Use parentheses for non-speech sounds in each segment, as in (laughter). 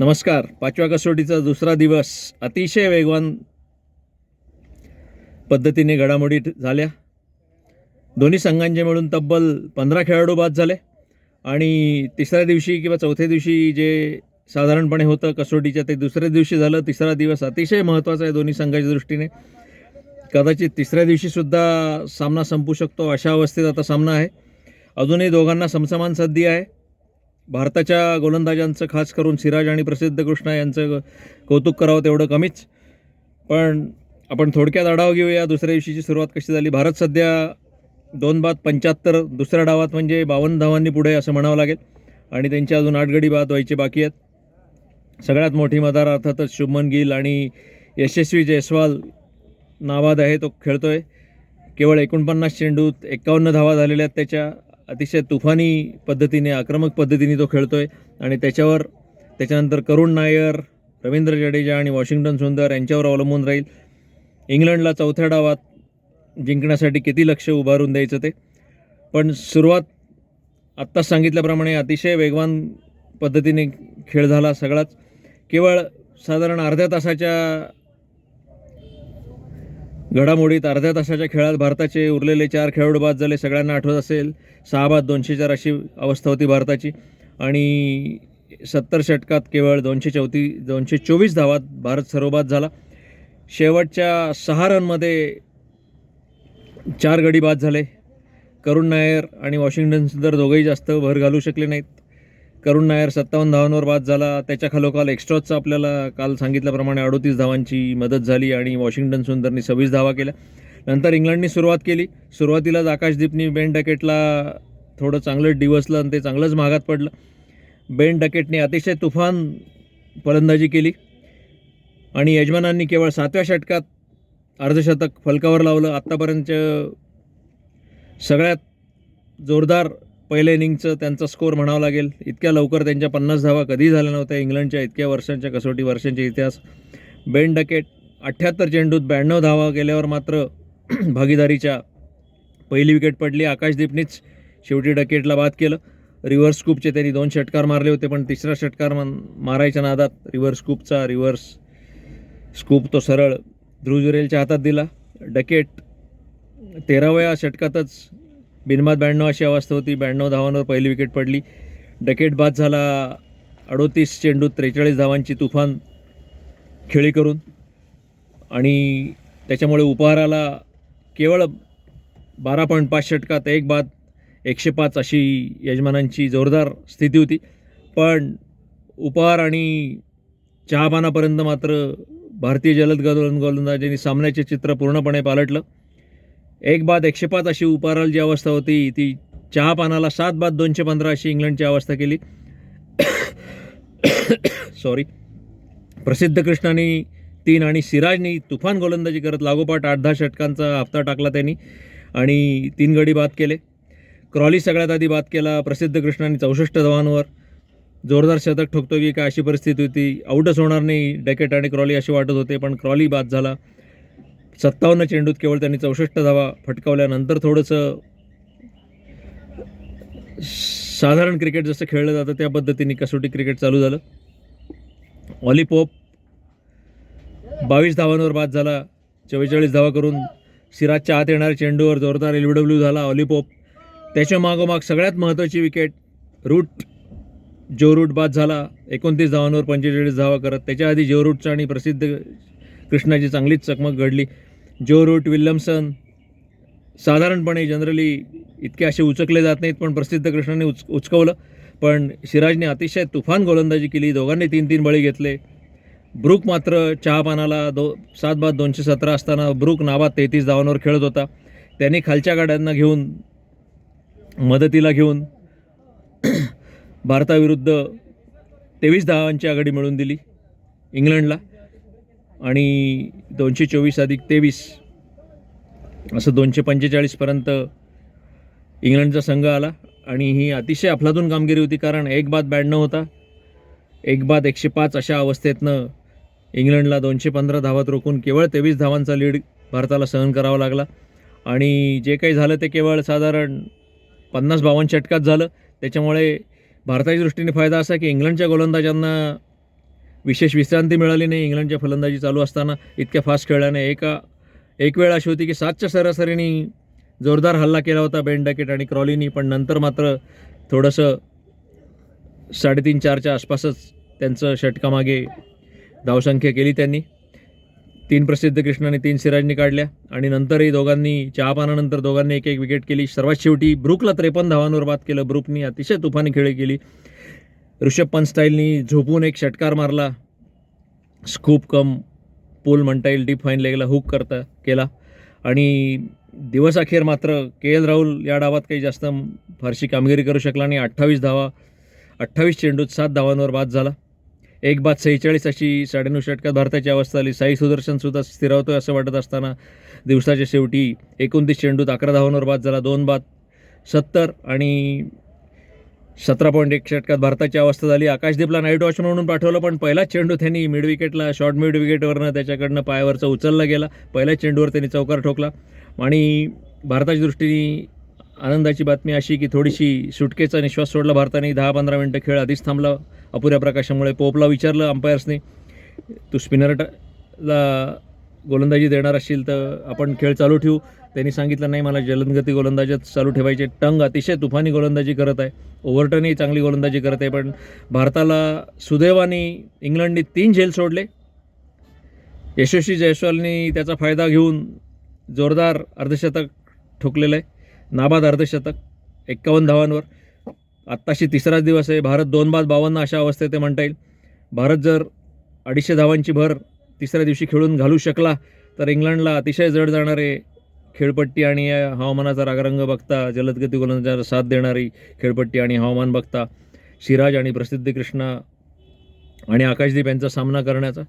नमस्कार. पाचव्या कसोटीचा दुसरा दिवस अतिशय वेगवान पद्धतीने घडामोडी झाल्या. दोन्ही संघांचे मिळून तब्बल पंधरा खेळाडू बाद झाले. आणि तिसऱ्या दिवशी किंवा चौथ्या दिवशी जे साधारणपणे होतं कसोटीच्या ते दुसऱ्या दिवशी झालं. तिसरा दिवस अतिशय महत्त्वाचा आहे दोन्ही संघाच्या दृष्टीने. कदाचित तिसऱ्या दिवशीसुद्धा सामना संपू शकतो अशा अवस्थेत आता सामना आहे. अजूनही दोघांना समसमान संधी आहे. भारताच्या गोलंदाजांचं खास करून सिराज आणि प्रसिद्ध कृष्णा यांचं कौतुक करावं तेवढं कमीच. पण आपण थोडक्यात आढावा घेऊया दुसऱ्या दिवशीची सुरुवात कशी झाली? भारत सध्या दोन बाद पंच्याहत्तर दुसऱ्या डावात म्हणजे बावन्न धावांनी पुढे असं म्हणावं लागेल. आणि त्यांची अजून आठ गडी बाद व्हायची बाकी आहेत. सगळ्यात मोठी मदार अर्थातच शुभमन गिल आणि यशस्वी जयस्वाल नावाद आहे तो खेळतो आहे केवळ एकोणपन्नास चेंडूत एकावन्न धावा झालेल्या आहेत त्याच्या. अतिशय तुफानी पद्धतीने आक्रमक पद्धतीने तो खेळतो आहे आणि त्याच्यावर त्याच्यानंतर करुण नायर रवींद्र जडेजा आणि वॉशिंग्टन सुंदर यांच्यावर अवलंबून राहील. इंग्लंडला चौथ्या डावात जिंकण्यासाठी किती लक्ष उभारून द्यायचं ते? पण सुरुवात आत्ताच सांगितल्याप्रमाणे अतिशय वेगवान पद्धतीने खेळ झाला सगळाच. केवळ साधारण अर्ध्या तासाच्या घडामोडीत अर्ध्या तासाच्या खेळात भारताचे उरलेले चार खेळाडू बाद झाले. सगळ्यांना आठवत असेल सहा बाद दोनशे चार अशी अवस्था होती भारताची. आणि सत्तर षटकात केवळ दोनशे चौती दोनशे चोवीस धावात भारत सर्वबाद झाला. शेवटच्या सहा रनमध्ये चार गडी बाद झाले. करुण नायर आणि वॉशिंग्टन सुंदर दोघंही जास्त भर घालू शकले नाहीत. करुण नायर सत्तावन्न धावांवर बाद झाला. त्याच्या खालोखाल आपल्याला काल सांगितल्याप्रमाणे अडोतीस धावांची मदत झाली आणि वॉशिंग्टन सुंदरनी सव्वीस धावा केल्या. नंतर इंग्लंडनी सुरुवात केली. सुरुवातीलाच आकाशदीपनी बेन डकेटला थोडं चांगलंच डिवसलं आणि ते चांगलंच महागात पडलं. बेन डकेटने अतिशय तुफान फलंदाजी केली. आणि यजमानांनी केवळ सातव्या षटकात अर्धशतक फलकावर लावलं. आत्तापर्यंत सगळ्यात जोरदार पहिल्या इनिंगचं त्यांचा स्कोअर म्हणावा लागेल. इतक्या लवकर त्यांच्या पन्नास धावा कधी झाल्या नव्हत्या? इंग्लंडच्या इतक्या वर्षांच्या कसोटी वर्षांचे इतिहास. बेन डकेट अठ्ठ्याहत्तर चेंडूत ब्याण्णव धावा गेल्यावर मात्र (clears throat) भागीदारीच्या पहिली विकेट पडली. आकाशदीपनीच शेवटी डकेटला बाद केलं. रिव्हर्स स्कूपचे त्यांनी दोन षटकार मारले होते पण तिसरा षटकार मन मारायच्या नादात रिव्हर्स स्कूपचा रिव्हर्स स्कूप तो सरळ ध्रुजुरेलच्या हातात दिला. डकेट तेराव्या षटकातच बिनबाद ब्याण्णव अशी अवस्था होती. ब्याण्णव धावांवर पहिली विकेट पडली. डकेट बाद झाला अडोतीस चेंडूत त्रेचाळीस धावांची तुफान खेळी करून. आणि त्याच्यामुळे उपहाराला केवळ बारा पॉईंट पाच षटकात एक बाद एकशे पाच अशी यजमानांची जोरदार स्थिती होती. पण उपहार आणि चहापानापर्यंत मात्र भारतीय जलद गोलंदाजांनी सामन्याचे चित्र पूर्णपणे पालटलं. एक बाद एकशे पाच अशी उपाराल जी अवस्था होती ती चहापानाला सात बाद दोनशे पंधरा अशी इंग्लंडची अवस्था केली. सॉरी प्रसिद्ध कृष्णाने तीन आणि सिराजनी तुफान गोलंदाजी करत लागोपाठ आठ दहा षटकांचा हप्ता टाकला त्यांनी आणि तीन गडी बाद केले. क्रॉली सगळ्यात आधी बाद केला प्रसिद्ध कृष्णाने चौसष्ट धावांवर. जोरदार शतक ठोकतो की काय अशी परिस्थिती होती. आऊटच होणार नाही डॅकेट आणि क्रॉली असे वाटत होते पण क्रॉली बाद झाला. सत्तावन्न चेंडूत केवळ त्यांनी चौसष्ट धावा फटकावल्यानंतर थोडंसं साधारण क्रिकेट जसं खेळलं जातं त्या पद्धतीने कसोटी क्रिकेट चालू झालं. ऑलिपोप बावीस धावांवर बाद झाला. चव्वेचाळीस धावा करून सिराजच्या आत येणाऱ्या चेंडूवर जोरदार एल डब्ल्यू झाला ऑलिपोप त्याच्या मागोमाग सगळ्यात महत्त्वाची विकेट रूट जो रूट बाद झाला. एकोणतीस धावांवर पंचेचाळीस धावा करत त्याच्या आधी जो रूटचा आणि प्रसिद्ध कृष्णाची चांगलीच चकमक घडली. जो रूट विल्यमसन साधारणपणे जनरली इतके असे उचकले जात नाहीत पण प्रसिद्ध कृष्णाने उच उचकवलं. पण सिराजने अतिशय तुफान गोलंदाजी केली दोघांनी तीन तीन बळी घेतले. ब्रुक मात्र चहापानाला दो सात बाद दोनशे सतरा असताना ब्रुक नाबाद तेहतीस धावांवर खेळत होता. त्यांनी खालच्या गाड्यांना घेऊन मदतीला घेऊन भारताविरुद्ध तेवीस धावांची आघाडी मिळवून दिली. इंग्लंडला आणि दोनशे चोवीस अधिक तेवीस असं दोनशे पंचेचाळीसपर्यंत इंग्लंडचा संघ आला. आणि ही अतिशय अफलातून कामगिरी होती कारण एक बाद ब्याण्णव होता. एक बाद एकशे पाच अशा अवस्थेतनं इंग्लंडला दोनशे पंधरा धावात रोखून केवळ तेवीस धावांचा लीड भारताला सहन करावा लागला. आणि जे काही झालं ते केवळ साधारण पन्नास बावन्न षटकात झालं. त्याच्यामुळे भारताच्या दृष्टीने फायदा असा की इंग्लंडच्या गोलंदाजांना विशेष विश्रांती मिळाली नाही. इंग्लंडच्या फलंदाजी चालू असताना इतक्या फास्ट खेळल्याने एका एक वेळ अशी होती की सातच्या सरासरीने जोरदार हल्ला केला होता बेन डॅकेट आणि क्रॉलीनी. पण नंतर मात्र थोडंसं साडेतीन चारच्या आसपासच त्यांचं षटकामागे धावसंख्या केली त्यांनी. तीन प्रसिद्ध कृष्णाने तीन सिराजनी काढल्या आणि नंतरही दोघांनी चहापानानंतर दोघांनी एक एक विकेट केली. सर्वात शेवटी ब्रुकला त्रेपन्न धावांवर बाद केलं. ब्रुकनी अतिशय तुफानी खेळी केली. ऋषभ पंत स्टाईलनी झोपून एक षटकार मारला. स्कूप कम पूल म्हणता येईल डीप फाईन लेगला हुक करता केला. आणि दिवस अखेर मात्र के एल राहुल या डावात काही जास्त फारशी कामगिरी करू शकला आणि अठ्ठावीस धावा अठ्ठावीस चेंडूत सात धावांवर बाद झाला. एक बाद सेहेचाळीस अशी साडेनऊ षटकात भारताची अवस्था आली. साई सुदर्शनसुद्धा स्थिरावतोय असं वाटत असताना दिवसाच्या शेवटी एकोणतीस चेंडूत अकरा धावांवर बाद झाला. दोन बाद सत्तर आणि सतरा पॉईंट एक षटकात भारताची अवस्था झाली. आकाशदीपला नाईट वॉच म्हणून पाठवलं पण पहिलाच चेंडू त्यांनी मिड विकेटला शॉर्ट मिड विकेटवरनं त्याच्याकडनं पायावरचा उचलला गेला. पहिल्याच चेंडूवर त्यांनी चौकार ठोकला. आणि भारताच्या दृष्टीने आनंदाची बातमी अशी की थोडीशी सुटकेचा निश्वास सोडला भारताने. दहा पंधरा मिनटं खेळ आधीच थांबला. अपुऱ्या प्रकाशामुळे पोपला विचारलं अंपायर्सने. तू स्पिनरला गोलंदाजी देणार असशील तर आपण खेळ चालू ठेवू. त्यांनी सांगितलं नाही मला जलदगती गोलंदाजीच चालू ठेवायचे. टंग अतिशय तुफानी गोलंदाजी करत आहे. ओव्हरटनही चांगली गोलंदाजी करत आहे पण भारताला सुदैवाने इंग्लंडने तीन झेल सोडले. यशस्वी जयस्वालनी त्याचा फायदा घेऊन जोरदार अर्धशतक ठोकलेलं आहे. नाबाद अर्धशतक एक्कावन्न धावांवर. आत्ताशी तिसराच दिवस आहे. भारत दोन बाद बावन्न अशा अवस्थेत ते म्हणता येईल. भारत जर अडीचशे धावांची भर तिसऱ्या दिवशी खेळून घालू शकला तर इंग्लंडला अतिशय जड जाणारे खेळपट्टी आणि या हवामानाचा रागरंग बघता जलदगती गोलंदाजाला साथ देणारी खेळपट्टी आणि हवामान बघता सिराज आणि प्रसिद्ध कृष्णा आणि आकाशदीप यांचा सामना करण्याचा.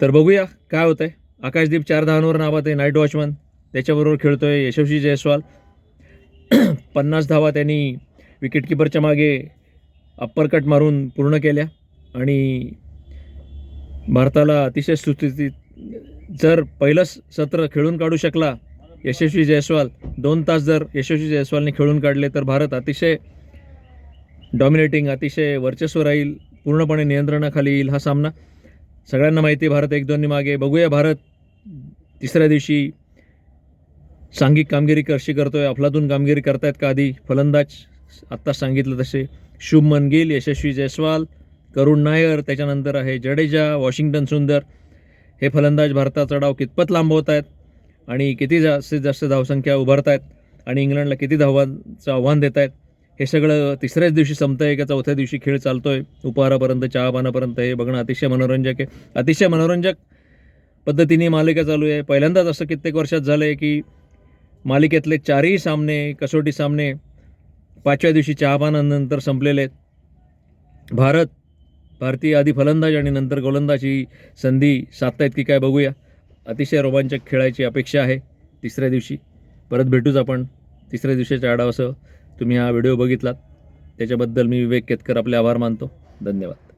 तर बघूया काय होतं आहे आकाशदीप चार धावांवर नावात आहे नाईट वॉचमन. त्याच्याबरोबर खेळतो आहे यशस्वी जयस्वाल. (clears throat) पन्नास धावा त्यांनी विकेटकीपरच्या मागे अप्परकट मारून पूर्ण केल्या. आणि भारताला अतिशय सुस्थितीत जर पहिलंच सत्र खेळून काढू शकला यशस्वी जयस्वाल दोन तास जर यशस्वी जयस्वालने खेळून काढले तर भारत अतिशय डॉमिनेटिंग अतिशय वर्चस्व राहील पूर्णपणे नियंत्रणाखाली येईल हा सामना. सगळ्यांना माहिती आहे भारत एक दोन्ही मागे. बघूया भारत तिसऱ्या दिवशी सांघिक कामगिरी कशी करतोय अफलातून कामगिरी करतायत का आधी? फलंदाज आत्ताच सांगितलं तसे. शुभमन गिल यशस्वी जयस्वाल करुण नायर त्याच्यानंतर आहे जडेजा वॉशिंग्टन सुंदर. हे फलंदाज भारताचा डाव कितपत लांबवत आहेत आणि किती जास्तीत जास्त धावसंख्या उभारत आहेत आणि इंग्लंडला किती धावांचं आव्हान देत आहेत हे सगळं तिसऱ्याच दिवशी संपतं आहे का चौथ्या दिवशी खेळ चालतो आहे उपहारापर्यंत चहापानापर्यंत हे बघणं अतिशय मनोरंजक आहे. अतिशय मनोरंजक पद्धतीने मालिका चालू आहे. पहिल्यांदाच असं कित्येक वर्षात झालं आहे की मालिकेतले चारही सामने कसोटी सामने पाचव्या दिवशी चहापानानंतर संपलेले आहेत. भारत भारतीय आधी फलंदाज आणि नंतर गोलंदाजी संधी साधतायत की काय बघूया. अतिशय रोमांचक खेळायची अपेक्षा आहे तिसऱ्या दिवशी. परत भेटूच आपण तिसऱ्या दिवशीच्या आढावासह. तुम्ही हा व्हिडिओ बघितलात. त्याच्याबद्दल मी विवेक केतकर आपले आभार मानतो. धन्यवाद.